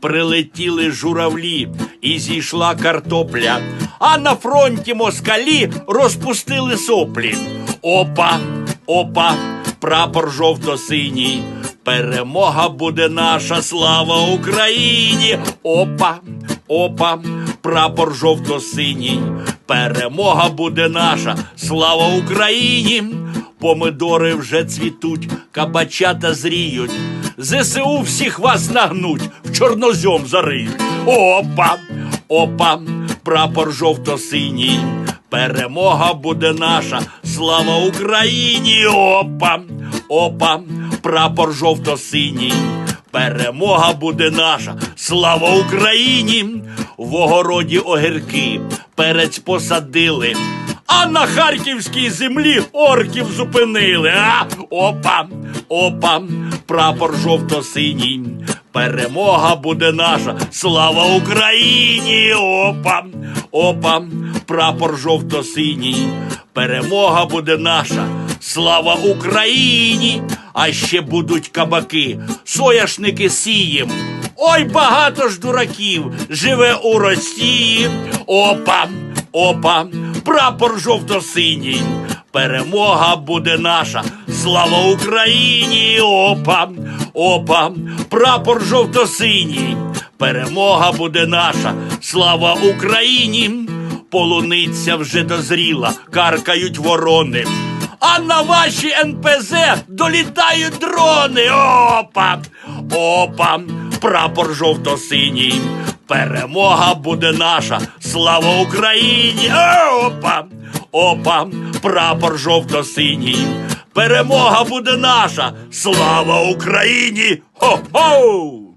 прилетіли журавлі, і зійшла картопля. А на фронті москалі розпустили соплі. Опа, опа, прапор жовто-синій. Перемога буде наша, слава Україні! Опа, опа, прапор жовто-синій. Перемога буде наша, слава Україні! Помидори вже цвітуть, кабачата зріють. ЗСУ всіх вас нагнуть, в чорнозьом зариють. Опа, опа, прапор жовто-синій. Перемога буде наша, слава Україні! Опа, опа, прапор жовто-синій. Перемога буде наша, слава Україні! В огороді огірки, перець посадили. А на харківській землі орків зупинили. А? Опа, опа, прапор жовто-синій. Перемога буде наша, слава Україні! Опа, опа, прапор жовто-синій. Перемога буде наша, слава Україні! А ще будуть кабаки, сояшники сієм. Ой, багато ж дураків живе у Росії. Опа, опа, прапор жовто-синій. Перемога буде наша, слава Україні! Опа, опа, прапор жовто-синій. Перемога буде наша, слава Україні! Полуниця вже дозріла, каркають ворони. А на ваші НПЗ долітають дрони. Опа! Опа! Прапор жовто-синій. Перемога буде наша. Слава Україні! Опа! Опа! Прапор жовто-синій. Перемога буде наша. Слава Україні! Хо-хо!